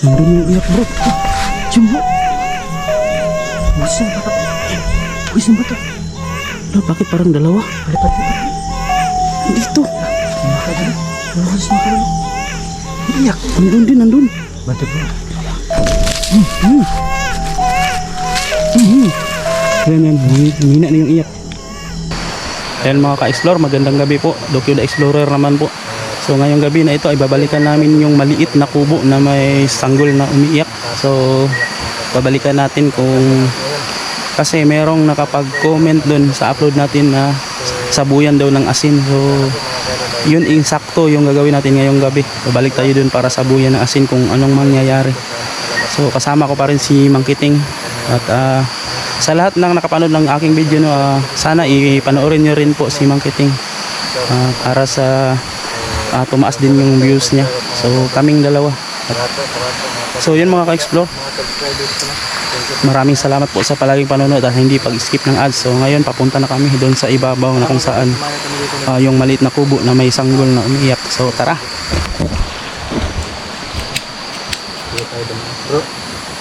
Nandun yung iyak bro. Diyan bro. Buwis na bata. Buwis na bata. Wala, bakit parang dalawa? Lipat dito. Dito. Makadalo. Buwis na kadalo. Iyak. Nandun din, nandun. Bantu bro. Hmm. Yan yan, humina na yung iyak. Ayan mga ka-explore, magandang gabi po. Dokyo the Explorer naman po. So ngayong gabi na ito ay babalikan namin yung maliit na kubo na may sanggol na umiiyak. So babalikan natin kung kasi merong nakapag-comment doon sa upload natin na sabuyan daw ng asin. So yun insakto yung gagawin natin ngayong gabi. Babalik tayo doon para sabuyan ng asin kung anong mangyayari. So kasama ko pa rin si Mangkiting at ah, sa lahat ng nakapanood ng aking video no, ah, sana ipanoorin niyo rin po si Mangkiting Ah, para sa ah, tumaas din yung views niya. So kaming dalawa. At- so yun mga ka-explore. Maraming salamat po sa palaging panonood at hindi pag-skip ng ads. So ngayon papunta na kami doon sa ibabaw na kung saan ah, yung maliit na kubo na may sanggol na umiiyak. So tara.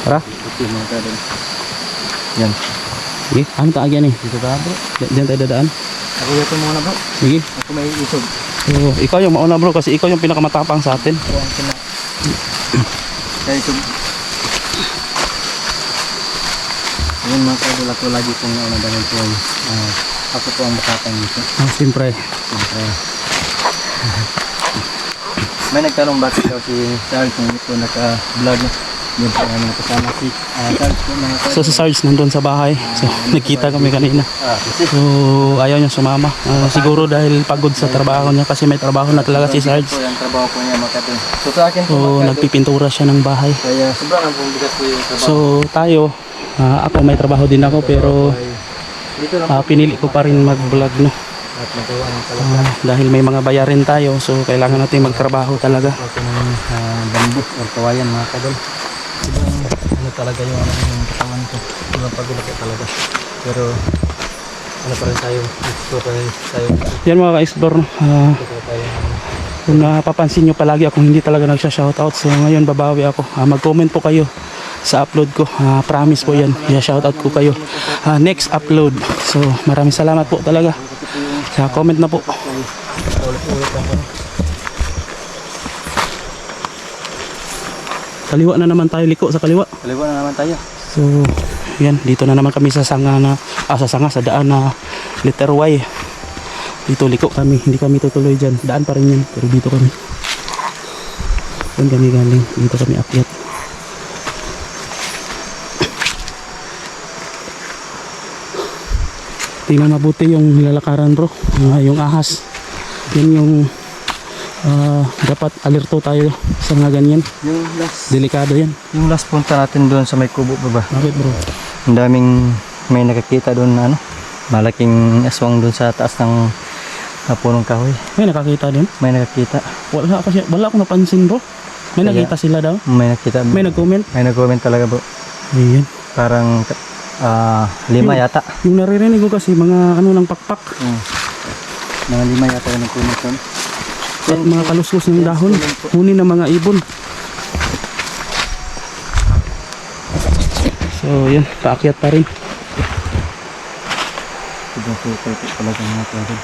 Tara. Yan. Sige, ano taagyan eh? Dito ba bro? Diyan tayo dadaan. Ako dito muna bro. Sige. Ako may isog. So, ikaw yung mauna bro kasi ikaw yung pinakamatapang sa atin. Ako ang kina. Kaya isog. Ayun mga kadal ako lagi pong nauna dahil po ah, ako po ang makapang dito. Oh, siyempre. Siyempre. May nagtanong bakit daw si Charles kung ito naka-vlog na. Yun po namin kasama si ah, mga. So si Sarge nandun sa bahay. So nagkita kami kanina. Ah. So ayaw niya sumama. Ah, siguro dahil pagod sa trabaho niya kasi may trabaho na talaga si Sarge. Yung trabaho po niya mga kadal. So sa akin So mga nagpipintura siya ng bahay. Kaya sobrang ang bigat po yung trabaho. So tayo, ah, ako may trabaho din ako pero ah, pinili ko pa rin mag-vlog no. at magawa ng pala Ah, dahil may mga bayarin tayo so kailangan natin magtrabaho talaga. ng uh, bamboo or kawayan mga kadol. Ibang ano talaga yung ano yung katawan ko. Ibang pagulaki talaga. Pero ano pa rin tayo, explore pa rin tayo. Yan mga ka-explore. tayo. Kung napapansin nyo palagi ako hindi talaga nagsha-shoutout so ngayon babawi ako Ah, mag-comment po kayo sa upload ko Ah, promise po yan i-shoutout ko kayo Ah, next upload so maraming salamat po talaga sa comment na po Ulit-ulit ako. Kaliwa na naman tayo liko sa kaliwa. Kaliwa na naman tayo. so yan dito na naman kami sa sanga na ah, sa sanga sa daan na letter Y. Dito liko kami hindi kami tutuloy dyan. Daan pa rin yan pero dito kami. Doon kami galing dito kami akyat. Tingnan mabuti yung nilalakaran bro. Ah, yung ahas. Yan yung ah, dapat alerto tayo sa mga ganyan Yung last, delikado yan yung last punta natin doon sa may kubo ba ba? bakit bro Ang daming may nakakita doon na ano, malaking aswang doon sa taas ng uh, punong kahoy. may nakakita din May nakakita. wala kasi wala akong napansin bro may Kaya- nakita sila daw May nakita. may nag-comment May nag-comment talaga bro. ayan Parang ah, lima Yung- yata. yung naririnig ko kasi mga ano lang pakpak Hmm. Mga lima yata yung nag-comment. At mga kaluskos ng dahon huni ng mga ibon so yun paakyat pa rin Sobrang super po talaga mga pwede.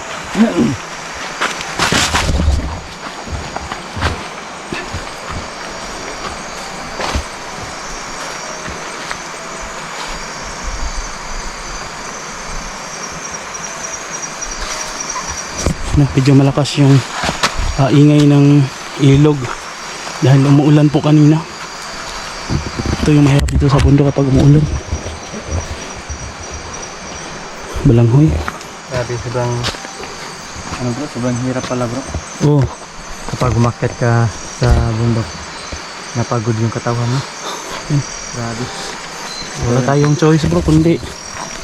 no, medyo malakas yung ah, ingay ng ilog dahil umuulan po kanina ito yung mahirap dito sa bundok kapag umuulan balanghoy Grabe, sobrang ano bro, sobrang hirap pala bro. oh Kapag umakyat ka sa bundok, napagod yung katawan mo. Hmm. Grabe. wala tayong choice bro kundi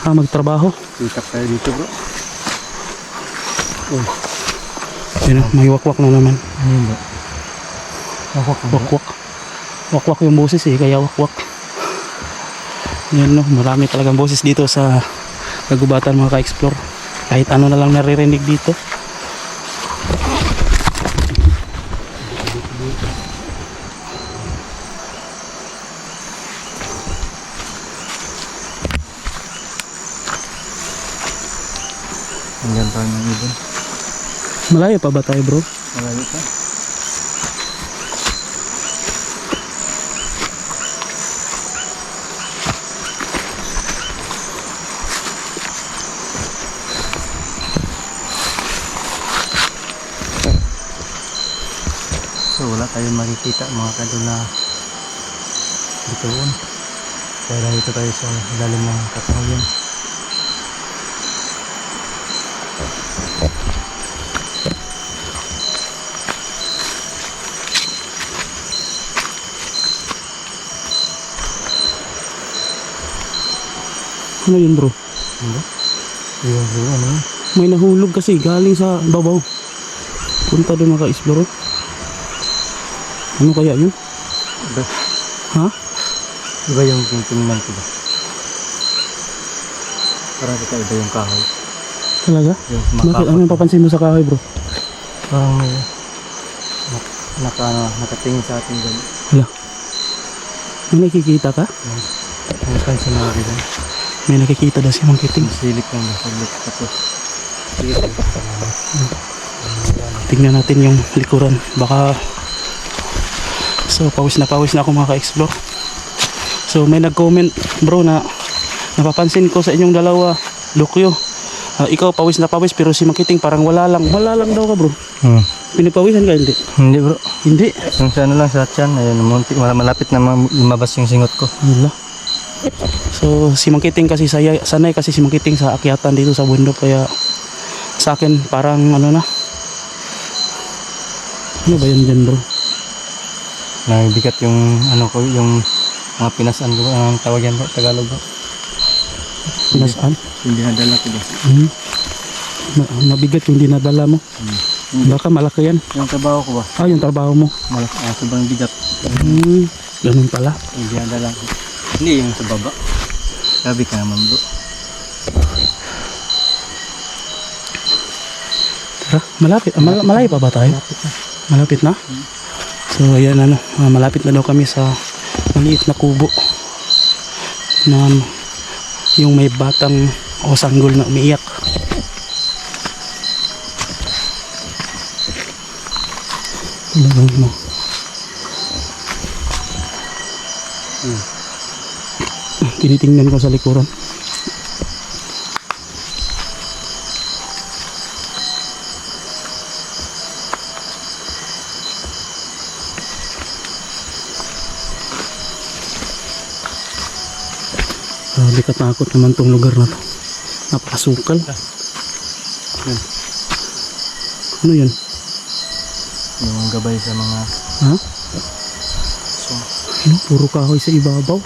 ah, magtrabaho Sikap tayo dito bro. yun yan, may wakwak na naman. Ano ba? Wakwak. Wakwak. Wakwak yung boses eh, kaya wakwak. Yan no, marami talagang boses dito sa kagubatan mga ka-explore. Kahit ano na lang naririnig dito. Ang ganda ng ibon. Malayo pa ba tayo bro? Malayo pa. So wala tayong makikita mga kadol na bituon. Kaya dito tayo sa ilalim ng katangayan. Ano yun bro? Ano? Bro, ano yun? May nahulog kasi galing sa babaw. Punta doon maka-explore. Ano kaya yun? Iba, Ha? iba yung tingnan ko ba? Parang kakaiba yung kahoy. Talaga? Yung Bakit? Ano yung papansin mo sa kahoy bro? Parang may nak, naka, nakatingin sa atin dyan. Wala. May nakikita ka? Ano pa yung sinabi dyan? May nakikita daw si Mang Kiting. Silip lang na saglit. Tapos, sige. Tingnan natin yung likuran. Baka... So, pawis na pawis na ako maka-explore. So, may nag-comment bro na napapansin ko sa inyong dalawa, Lukyo. ah, ikaw pawis na pawis pero si Makiting parang wala lang. Wala lang daw ka bro. Hmm. Pinapawisan ka hindi? Hindi bro. Hindi. Yung sa ano lang sa tiyan, ayun, muntik, mal- malapit na ma- lumabas yung singot ko. Wala. So, si Mangkiting kasi saya, sanay kasi si Mangkiting sa akyatan dito sa bundok kaya sa akin parang ano na. Ano ba yan dyan bro? Nabigat yung ano ko, yung mga pinasan ko, ang tawag yan bro, Tagalog bro. Pinasaan? Yung dinadala ko ba? Hmm. Ma- mabigat yung dinadala mo. Baka malaki yan. Yung trabaho ko ba? Ah, yung trabaho mo. Malaki, ah, sobrang bigat. Hmm. Ganun pala. Yung dinadala ko. Hindi yung sa baba. Grabe ka naman bro. Tara, malapit. Ah, mal- malayo pa ba tayo? Malapit na. So, ayan ano. ah, malapit na daw kami sa maliit na kubo. Na yung may batang o sanggol na umiiyak. Ano mo? Tinitingnan ko sa likuran. Grabe katakot naman tong lugar na to. Napakasukal. Yun. Ano yun? Yung gabay sa mga Ha? so, Ano? Puro kahoy sa ibabaw.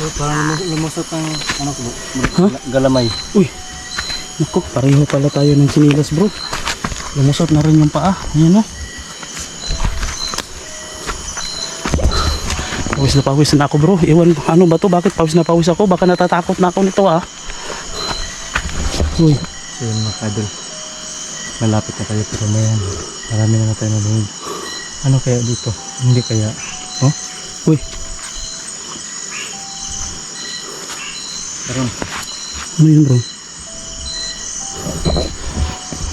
So parang lumus- lumusot ng ano ko bro? Ha? Galamay. Uy! Naku, pareho pala tayo ng sinilas bro. Lumusot na rin yung paa. Ayan na. Pawis na pawis na ako bro. Iwan, ano ba to? Bakit pawis na pawis ako? Baka natatakot na ako nito ah. Uy, So yun mga kadol. Malapit na tayo pero may marami na na tayo nalungod. Ano kaya dito? Hindi kaya, oh? uy. Karon, Ano yun bro?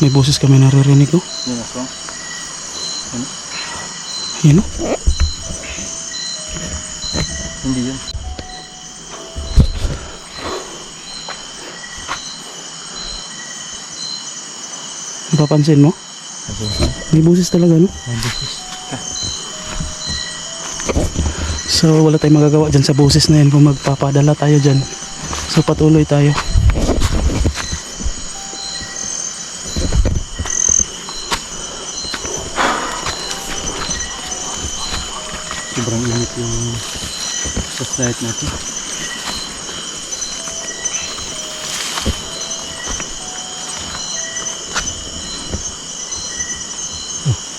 May boses kami naririnig ko. yun ako. Ayan oh. Hindi yun. Napapansin mo? May boses talaga no? may busis. So wala tayong magagawa dyan sa boses na yan kung magpapadala tayo dyan. So patuloy tayo. Sobrang init yung flashlight natin.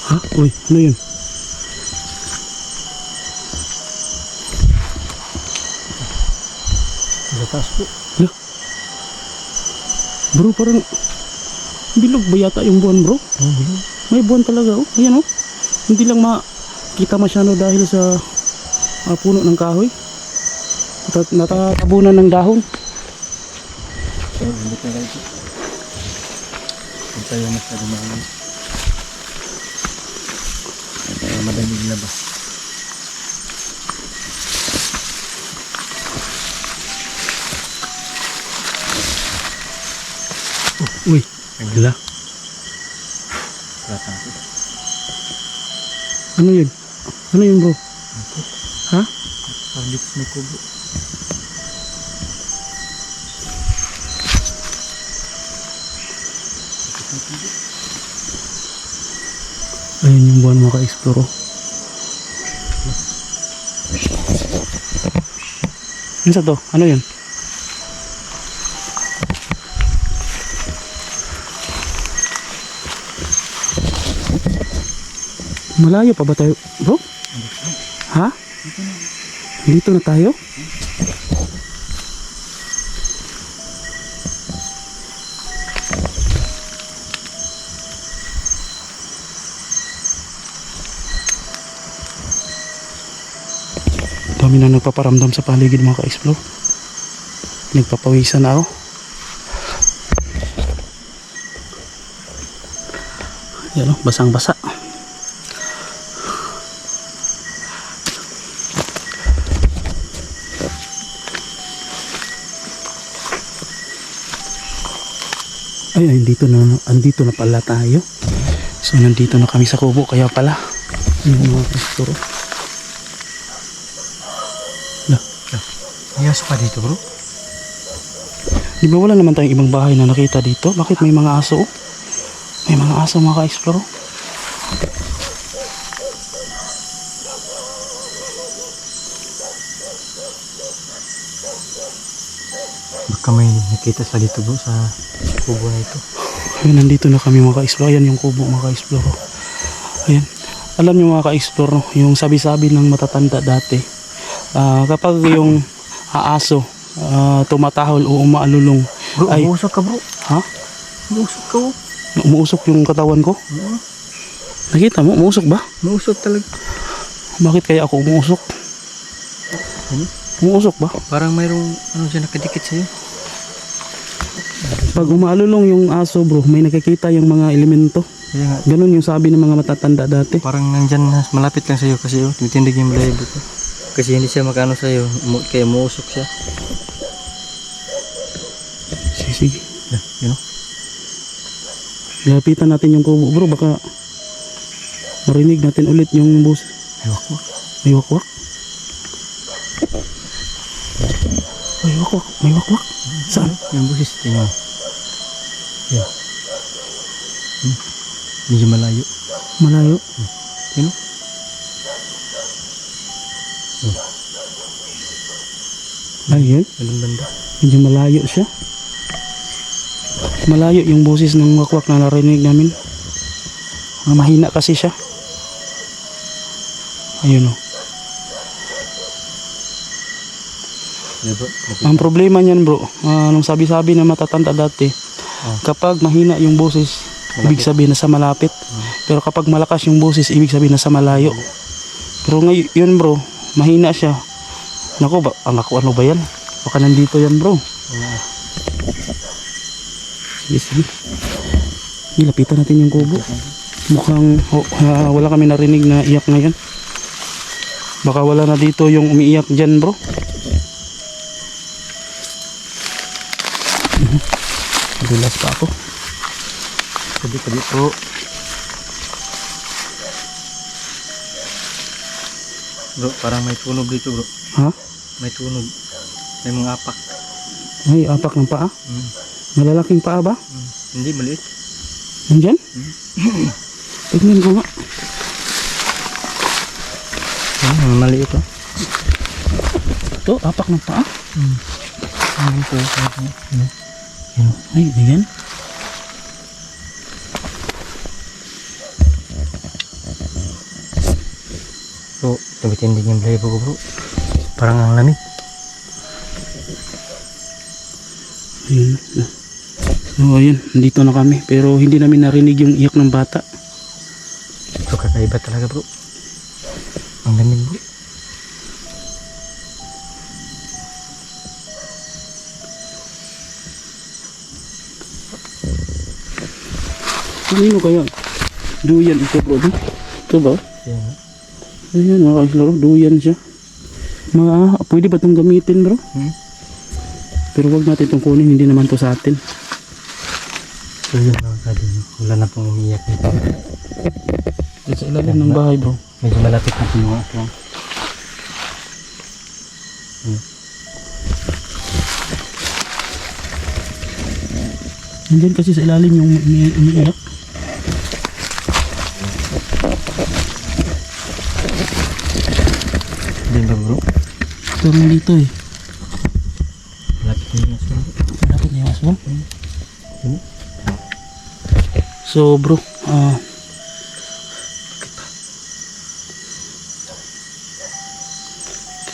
Ha? Uy, ano yun? Taas po. Hala. Bro, parang bilog ba yata yung buwan bro? Oh, bilog. May buwan talaga oh. Ayan oh. Hindi lang makita masyado dahil sa ah, puno ng kahoy. Nata- Natatabunan ng dahon. So, hindi ka guys. Huwag tayo masyado mahangin. Uy, gila. Ano yun? Ano yun bro? Ha? Parang dito may kubo. Ayun yung buwan mga ka-explore. oh. Ano sa to? Ano yun? Malayo pa ba tayo? Bro? Ha? Dito na tayo? Dami na nagpaparamdam sa paligid mga ka-explore. Nagpapawisan na ako. Yan o, basang-basa. Ay, ay, dito na, andito na pala tayo. So, nandito na kami sa kubo, kaya pala. Yung mga ka-explore. May aso pa dito bro? Di ba wala naman tayong ibang bahay na nakita dito? Bakit may mga aso? May mga aso mga ka-explore. Baka may nakita sa dito bro sa kubo na ito. Ayun, nandito na kami mga ka-explore. Ayan yung kubo mga ka-explore. oh. Ayan. Alam niyo mga ka-explore, yung sabi-sabi ng matatanda dati. ah, kapag yung aaso ah, tumatahol o umaalulong, Bro, Ay. umuusok ka bro. ha? Umuusok ka oh. Umuusok yung katawan ko? Oo. Nakita mo? Umuusok ba? Umuusok talaga. Bakit kaya ako umuusok? Ano? Umuusok ba? Parang mayroong ano dyan nakadikit sa'yo. Pag umaalulong yung aso bro, may nakikita yung mga elemento. Nga, Ganun yung sabi ng mga matatanda dati. parang nandyan na malapit lang sa'yo kasi oh, tumitindig yung balahibo ko. Kasi hindi siya makano sa'yo, umu- kaya umuusok siya. Sige, sige. Yeah, you know? Lapitan natin yung kubo bro, baka marinig natin ulit yung bus. Ewan ko. May wakwak. May wakwak, may wakwak. Saan? Yung busis, tingnan. Yan. Hmm. Medyo malayo. Malayo. You know? Ayun, Walang banda. medyo malayo siya. Malayo yung boses ng wakwak na narinig namin. Ah, mahina kasi siya. Ayun oh. o. Ang problema niyan bro, ah, nung sabi-sabi na matatanda dati, Kapag mahina yung boses, ibig sabihin nasa malapit. Pero kapag malakas yung boses, ibig sabihin nasa malayo. Pero ngayon yun bro, mahina siya. Nako ba, ah, naku, ano ba yan? Baka nandito yan bro. Yeah. Sige, sige. Ilapitan natin yung kubo. Mukhang oh, ah, wala kami narinig na iyak ngayon. Baka wala na dito yung umiiyak dyan bro. Dulas pa ako. Tabi-tabi po. Bro, parang may tunog dito bro. Ha? May tunog. May mga apak. Ay, apak ng paa. Mm. Malalaking paa ba? Mm. Hindi, maliit. Nandyan? Tignan ko nga. Ah, maliit oh. Ito, apak ng paa. Mm. Ano ito? Ano? Ay, ganyan. Bro, tumitindig yung balahibo ko bro. Parang ang lamig. Ayun. So, ayun. Nandito na kami. Pero hindi namin narinig yung iyak ng bata. So kakaiba talaga bro. Ang lamig bro. Kanino kaya? Duyan ito bro. Ito ba? Yan. Ayan mga ka-explore. Duyan siya. Mga, pwede ba itong gamitin bro? Hmm? Pero wag natin itong kunin. Hindi naman to sa atin. So yun mga kadol. Wala na pong umiyak nito. Sa ilalim ng bahay bro. Medyo malapit na po mga aswang. Nandyan kasi sa ilalim yung umi- umiiyak. Pero dito eh. Malapit na yung aswang. Malapit na yung aswang. Ano? So bro, ah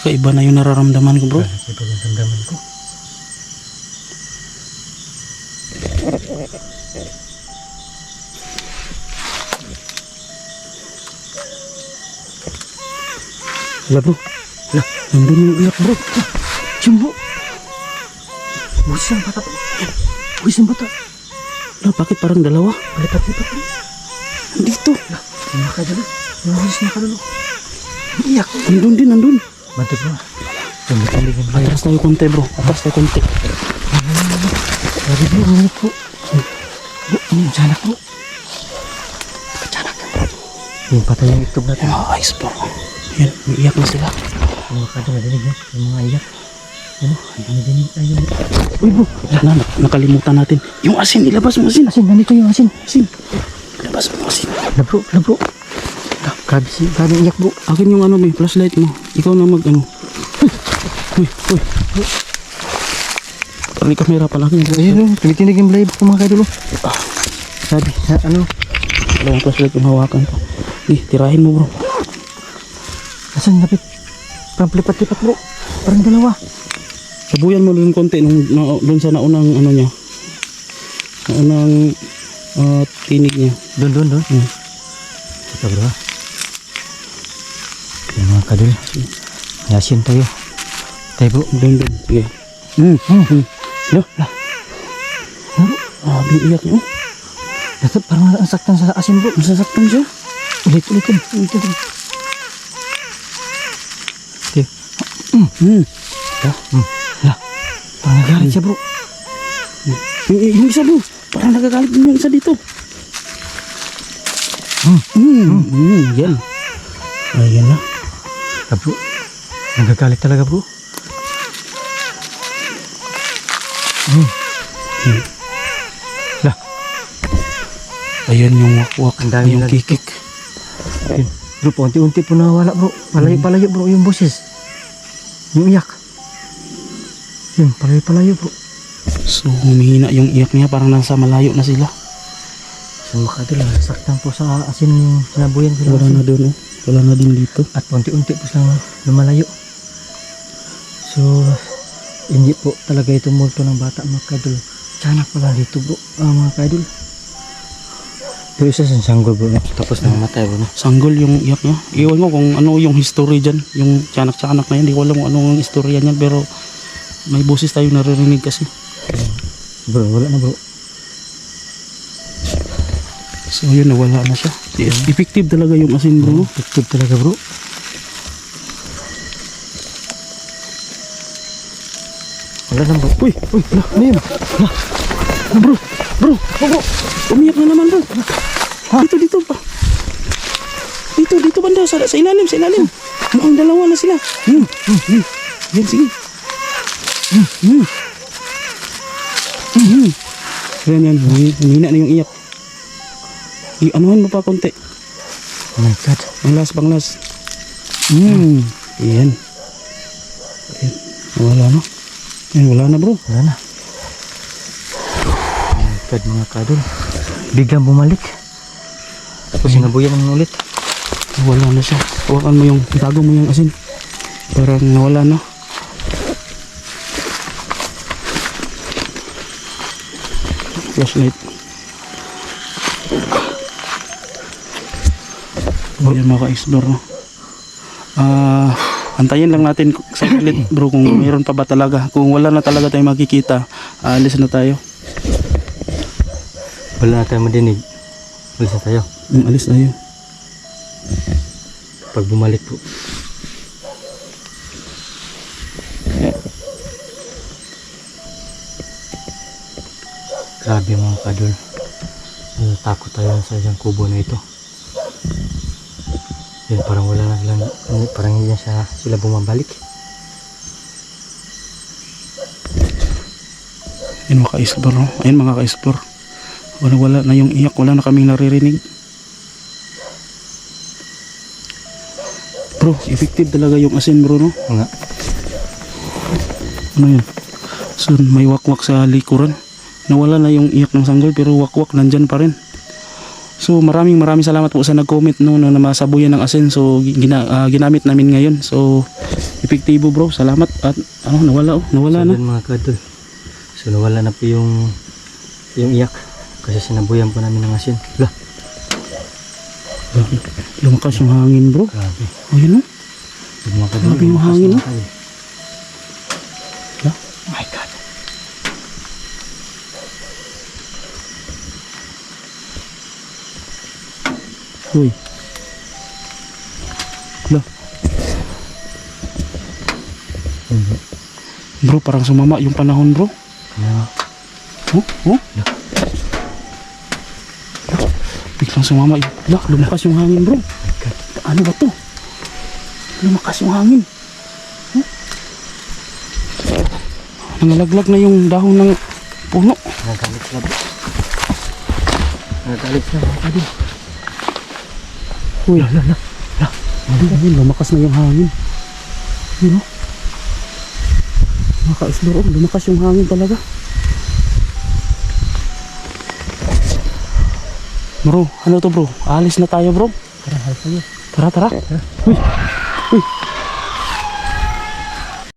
kakaiba na yung nararamdaman ko bro. Kasi pag ang damdaman ko. Wala bro. Wala. Nandun yung iyak bro. Jumbo! Busis ang bata. Busis ang bata. Wala, bakit parang dalawa? Palipat-lipat bro. Dito. Mga kadol. Mga busis mga kadol. Iyak. Nandun din, nandun. Bante bro. Tumitilig yung bayan. Atras tayo konti bro. Atras tayo konti. Grabe bro, ulit po. Bro, ano yung tiyanak bro? Tiyanak. Yung patay yung itlog natin. Mga guys bro. Yan, umiiyak na sila. Kadol, nadinig yun. Yung mga iyak. Ano? Nadinig. Ayun. Uy bro, na, nak- nakalimutan natin. Yung asin, ilabas mo asin. Asin, nandito yung asin. Asin. Ilabas mo asin. Na bro, na bro. Ah, Grabe si, grabe iyak bro. Akin yung ano, may flashlight mo. Ikaw na mag ano. Uy, uy. Parang may kamera pala akin. Ayun o, tumitinig yung live ko mga kadol. Ah, Sabi, ha, ano? wala yung flashlight yung hawakan ko. Di, tirahin mo bro. Asan, lapit. Parang lipat-lipat bro. Parang dalawa. Sabuyan mo lang konti nung na, doon sa naunang ano niya. Naunang ah, tinig niya. Doon, doon, doon. Hmm. Ito bro. Yung mga kadol. Yasin tayo. Tayo bro. Doon, doon. Sige. Hmm. Hmm. Hmm. Lo, la. Bro, Ah, iyak niya. Oh, parang nasaktan sa asin bro. nasasaktan siya. Ulit, ulit, ulit, ulit, ulit. Okay. Hmm. Hmm. Lah, parang nagalit siya bro. Yung, yung isa bro, parang nagagalit din yung isa dito. Hmm. Hmm. Hmm. Yan. Ayan na. Ah, bro, nagagalit talaga bro. Hmm. Hmm. Lah, Ayan yung wakwak. Ang dami yung kikik. Bro, paunti-unti po nawawala bro. Palayo-palayo bro yung boses. Yung iyak. Yun, palayo-palayo bro. So, humihina yung iyak niya. Parang nasa malayo na sila. Sa makadil, saktan po sa asin yung sinabuyan sila. Wala na doon. Oh. Wala na din dito. At paunti-unti po silang lumalayo. So, hindi po talaga ito multo ng bata mga kadol. Tiyanak pala dito bro, ah, mga kadol. Pero isa sa sanggol bro, tapos na matay bro. Sanggol yung iyak niya. Iwan ko kung ano yung history dyan. Yung tiyanak-tiyanak na yan. Hindi ko alam kung anong istorya niyan. Pero may boses tayo naririnig kasi. Bro, wala na bro. So yun, nawala na siya. Yes, effective talaga yung asin bro. no? Effective talaga bro. Wala na bro. Uy, uy, la, ano yun? La, la, bro, bro, bro, bro. Umiyak na naman bro. Dito, dito pa. Dito, dito banda, sa, sa ilalim, sa ilalim. Mukhang dalawa na sila. Hmm, hmm, hmm. Yan, sige. Hmm, hmm. Hmm, hmm. Yan, yan. Humina na yung iyak. I anuhan mo pa konti. Oh my god. Panglas, panglas. Hmm. Yan. Yan. Wala na. Yan, wala na bro. Wala na. God mga kadol. Biglang bumalik. Tapos sinabuyan naman ulit. Wala na siya. Hawakan mo yung, itago mo yung asin. Parang nawala na. Flashlight. Ayan mga ka-explore no. Ah, antayin lang natin sa ulit bro kung mayroon pa ba talaga. Kung wala na talaga tayong makikita, alis na tayo. Wala na tayong madinig. Ulis na tayo. Mm, alis tayo. Pag bumalik po. Grabe mga kadol. Natatakot tayo sa isang kubo na ito. Yan, parang wala na silang, parang hindi na siya, sila bumabalik. Ayun mga ka-explore. no? Ayun mga ka-explore. Wala, wala na yung iyak. Wala na kaming naririnig. Bro, effective talaga yung asin bro no? Nga, Ano yun? So may wakwak sa likuran. Nawala na yung iyak ng sanggol pero wakwak nandyan pa rin. So maraming maraming salamat po sa nag-comment no, na masabuyan ng asin. So gina, ah, ginamit namin ngayon. So epektibo bro. Salamat at ano nawala oh, nawala so na. mga kadol. So nawala na po yung, yung iyak. Kasi sinabuyan po namin ng asin. Lah, Lumakas yung hangin bro. grabe. Ayun oh. Mga kadol. Grabe yung lumakas hangin, no? kadol. Lah. My God. Uy. Lah. Bro, parang sumama yung panahon bro. Kaya, Oh, oh. Lah. Biglang sumama yung... Lah, lumakas yung hangin bro. Ano ba to? Lumakas yung hangin. Huh? Nangalaglag na yung dahon ng puno. Nagalit sila bro. Nagalit sila mga kadol. Uy, la, la, la. La, Ayun, lumakas na yung hangin. Yun o. Maka-explore, oh, lumakas yung hangin talaga. Bro, ano to bro? Alis na tayo bro. Tara. Tara, tara. Uy, uy,